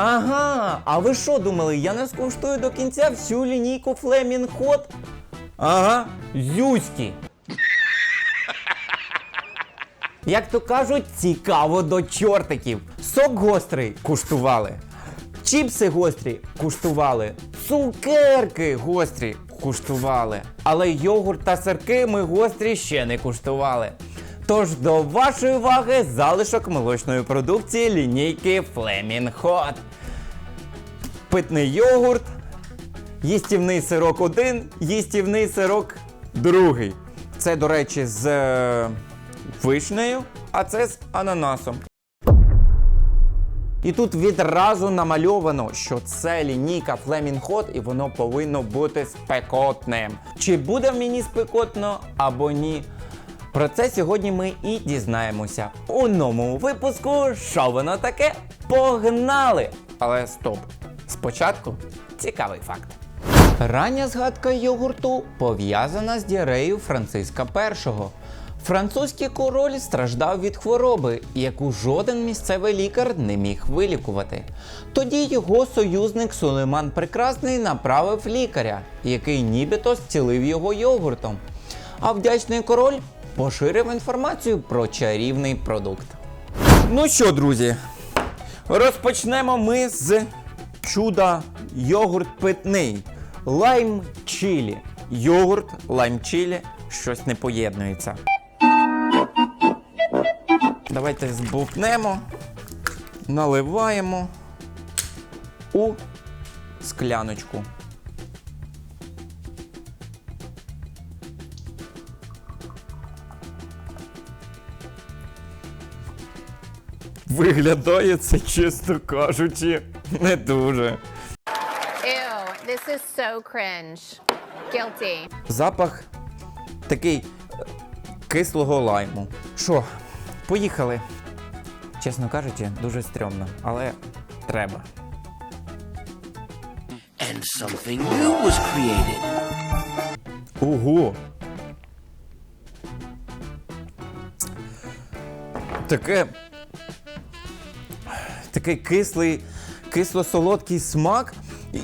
Ага, а ви що думали, я не скуштую до кінця всю лінійку Flaming Hot? Ага, зюськи. Як то кажуть, цікаво до чортиків. Сок гострий куштували. Чіпси гострі куштували. Цукерки гострі куштували. Але йогурт та сирки ми гострі ще не куштували. Тож до вашої уваги залишок молочної продукції лінійки Flaming Hot. Питний йогурт, їстівний сирок один, їстівний сирок другий. Це, до речі, з е, вишнею, а це з ананасом. І тут відразу намальовано, що це лінійка Hot і воно повинно бути спекотним. Чи буде мені спекотно або ні? Про це сьогодні ми і дізнаємося у новому випуску. Що воно таке? Погнали! Але стоп! Спочатку цікавий факт. Рання згадка йогурту пов'язана з діареєю Франциска І. Французький король страждав від хвороби, яку жоден місцевий лікар не міг вилікувати. Тоді його союзник Сулейман Прекрасний направив лікаря, який нібито зцілив його йогуртом. А вдячний король поширив інформацію про чарівний продукт. Ну що, друзі, розпочнемо ми з чуда йогурт питний. Лайм чілі. Йогурт, лайм чілі, щось не поєднується. Давайте збовтнемо, наливаємо у скляночку. Виглядає це, чесно кажучи, не дуже. Ew, this is so cringe. Guilty. Запах такий е, кислого лайму. Що, поїхали. Чесно кажучи, дуже стрьомно, але треба. And something new was created. Ого! Таке. Такий кислий, кисло-солодкий смак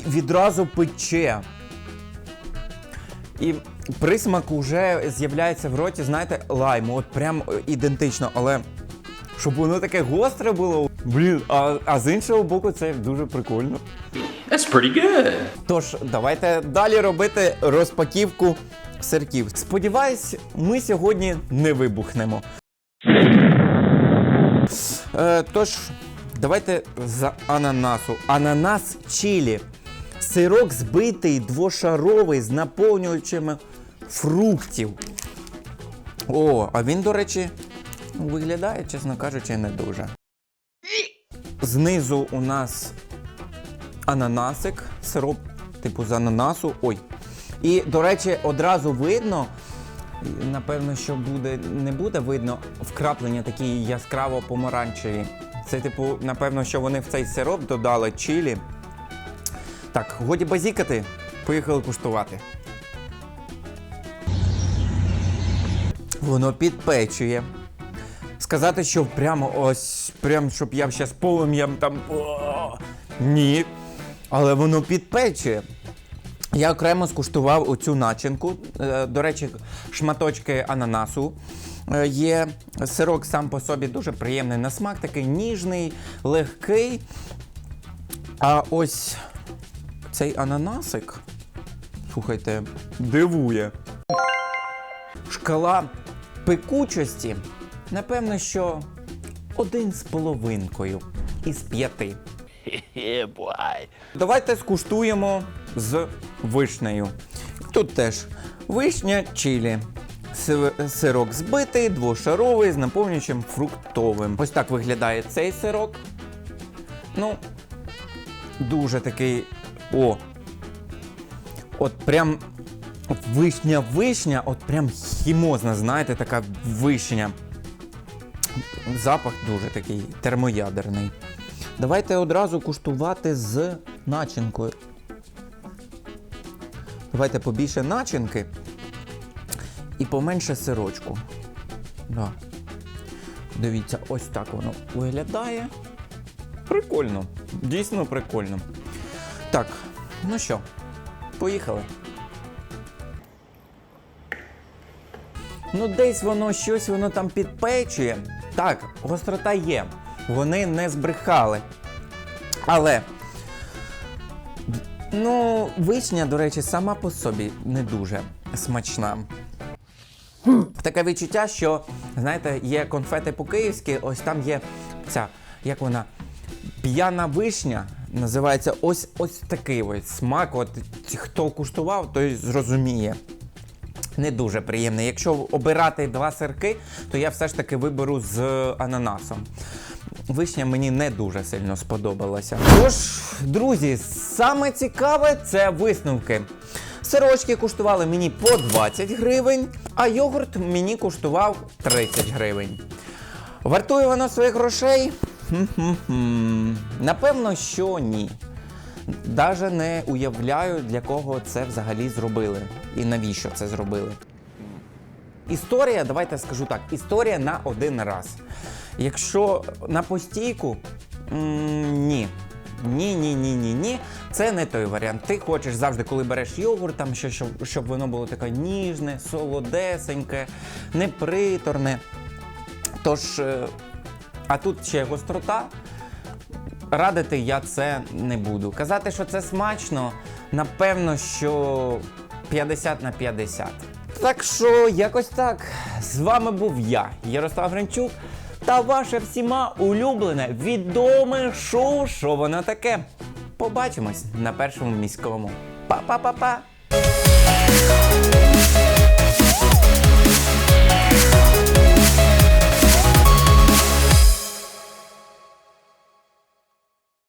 відразу пече. І присмак уже з'являється в роті, знаєте, лайму. От прям е, ідентично, але щоб воно таке гостре було. Блін, а, а з іншого боку, це дуже прикольно. That's pretty good. Тож, давайте далі робити розпаківку сирків. Сподіваюсь, ми сьогодні не вибухнемо. Е, тож, давайте з ананасу. Ананас чилі. Сирок збитий двошаровий з наповнювачами фруктів. О, а він, до речі, виглядає, чесно кажучи, не дуже. Знизу у нас ананасик, сироп типу з ананасу. Ой. І, до речі, одразу видно, напевно, що буде, не буде видно вкраплення такі яскраво помаранчеві. Це, типу, напевно, що вони в цей сироп додали чилі. Так, годі базікати, поїхали куштувати. Воно підпечує. Сказати, що прямо ось, прям щоб я зараз полум'ям там. О, ні. Але воно підпечує. Я окремо скуштував оцю начинку. Е, До речі, шматочки ананасу е, є. Сирок сам по собі дуже приємний на смак, такий ніжний, легкий. А ось цей ананасик, слухайте, дивує. Шкала пекучості, напевно, що один з половинкою із п'яти. Давайте скуштуємо з вишнею. Тут теж вишня чилі. Сирок збитий, двошаровий з наповнюючим фруктовим. Ось так виглядає цей сирок. Ну, дуже такий. О! От прям вишня-вишня, от прям хімозна, знаєте, така вишня. Запах дуже такий термоядерний. Давайте одразу куштувати з начинкою. Давайте побільше начинки і поменше сирочку. Да. Дивіться, ось так воно виглядає. Прикольно. Дійсно прикольно. Так, ну що, поїхали. Ну, десь воно щось воно там підпечує. Так, гострота є. Вони не збрехали. Але. Ну, вишня, до речі, сама по собі не дуже смачна. Таке відчуття, що, знаєте, є конфети по-київськи, ось там є ця, як вона, п'яна вишня. Називається ось ось такий ось смак. От хто куштував, той зрозуміє. Не дуже приємний. Якщо обирати два сирки, то я все ж таки виберу з ананасом. Вишня мені не дуже сильно сподобалася. Тож, друзі, саме цікаве це висновки. Сирочки коштували мені по 20 гривень, а йогурт мені коштував 30 гривень. Вартує воно своїх грошей? Хм-хм-хм. Напевно, що ні. Даже не уявляю, для кого це взагалі зробили і навіщо це зробили. Історія, давайте скажу так: історія на один раз. Якщо на постійку, ні. Ні, ні, ні, ні, ні. Це не той варіант. Ти хочеш завжди, коли береш йогурт, там ще, щоб, щоб воно було таке ніжне, солодесеньке, неприторне. Тож, е, а тут ще гострота. Радити я це не буду. Казати, що це смачно, напевно, що 50 на 50. Так що, якось так. З вами був я, Ярослав Гринчук, та ваше всіма улюблене відоме шоу «Що воно таке. Побачимось на першому міському. Па-па-па-па!